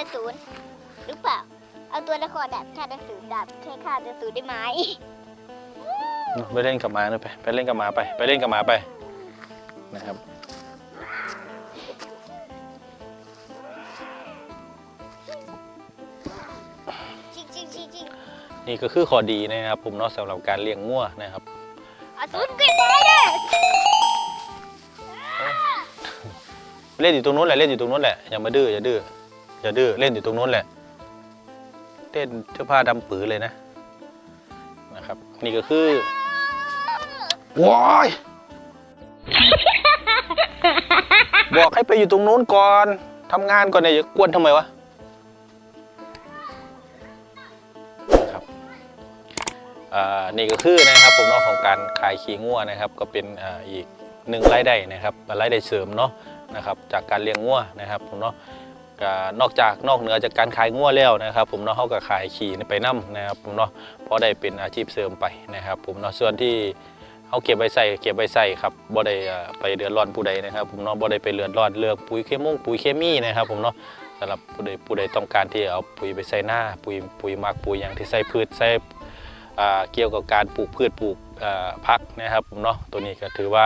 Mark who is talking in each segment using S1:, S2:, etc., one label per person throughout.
S1: อศูนย์หรือเปล่า เอาตัวละครดาบฆ่าอสูรดาบแค่ฆ่าอศูนย์
S2: ได้ไหมไปเล่นกับหมาหน่อยไปไปเล่นกับหมาไปไปเล่นกับหมาไปนะครับ
S1: จริงจริงจริงจริง
S2: นี่ก็คือข้อดีนะครับผมเนาะสำหรับการเลี้ยงมั่วนะครับ
S1: อสูรกินได้เลย
S2: เล่นอยู่ตรงนู้นแหละเล่นอยู่ตรงนู้นแหละอย่ามาดื้ออย่าดื้อ อย่าดื้อเล่นอยู่ตรงนู้นแหละเล่นเสื้อผ้าดำปื้อเลยนะนะครับ นี่ก็คือว้ายบอกให้ไปอยู่ตรงนู้นก่อนทำงานก่อนเนี่ยกวนทำไมวะนะครับอ่านี่ก็คือนะครับผมเนาะของการขายขี้งัวนะครับ ก็เป็นอ่าอีกหนึ่งรายได้นะครับรายได้เสริมเนาะนะครับ จากการเลี้ยงงัวนะครับผมเนาะ ก็นอกจากนอกเหนือจากการขายงัวแล้วนะครับ ผมเนาะเขาก็ขายขี่ไปน้ำนะครับผมเนาะเพราะได้เป็นอาชีพเสริมไปนะครับ ผมเนาะส่วนที่เขาเก็บไว้ใส่เก็บไว้ใส่ครับบ่ได้ไปเดือดร้อนผู้ใดนะครับ ผมเนาะบ่ได้ไปเดือดร้อนเรื่องปุ๋ยเคมงปุ๋ยเคมีนะครับ ผมเนาะสำหรับผู้ใดผู้ใดต้องการที่เอาปุ๋ยไปใส่หน้า ปุ๋ยปุ๋ยมักปุ๋ยอย่างที่ใส่พืชใส่เกี่ยวกับการปลูกพืชปลูกพักนะครับผมเนาะตัวนี้ก็ถือว่า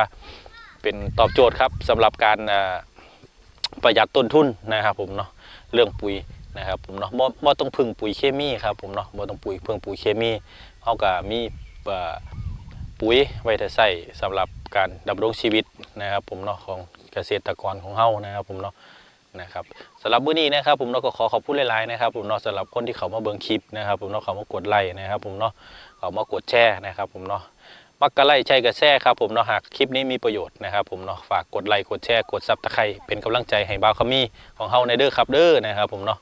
S2: เป็นตอบโจทย์ครับสำหรับการ ประหยัดต้นทุนนะครับผมเนาะเรื่องปุ๋ยนะครับผมเนาะบ่บ่ต้องพึ่งปุ๋ยเคมีครับผมเนาะบ่ต้องปุ๋ยพิ่งปุ๋ยเคมีเฮาก็มีปุ๋ยไว้แต่ใส่สำหรับการดำรงชีวิตนะครับผมเนาะของเกษตรกรของเฮานะครับผมเนาะนะครับสำหรับมื้อนี้นะครับผมเนาะก็ขอขอบคุณหลายๆนะครับผมเนาะสำหรับคนที่เขามาเบิ่งคลิปนะครับผมเนาะเขามากดไลค์นะครับผมเนาะเขามากดแชร์นะครับผมเนาะ มักกะไลใช่กระแซ่ครับผมเนาะหากคลิปนี้มีประโยชน์นะครับผมเนาะฝากกดไลค์กดแชร์กดซับตะไคร้เป็นกำลังใจให้บ่าวขมีของเฮาในเด้อครับเด้อนะครับผมเนาะ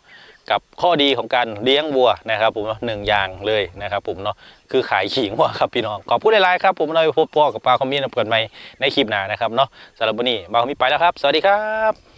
S2: กับข้อดีของการเลี้ยงวัวนะครับผมเนาะหนึ่งอย่างเลยนะครับผมเนาะคือขายขิงวัวครับพี่น้องขอบคุณหลายๆครับผมเราไปพบพ่อกับบ่าวขมีนำเกิดใหม่ในคลิปหน้านะครับเนาะสำหรับวันนี้บ่าวขมีไปแล้วครับ สวัสดีครับ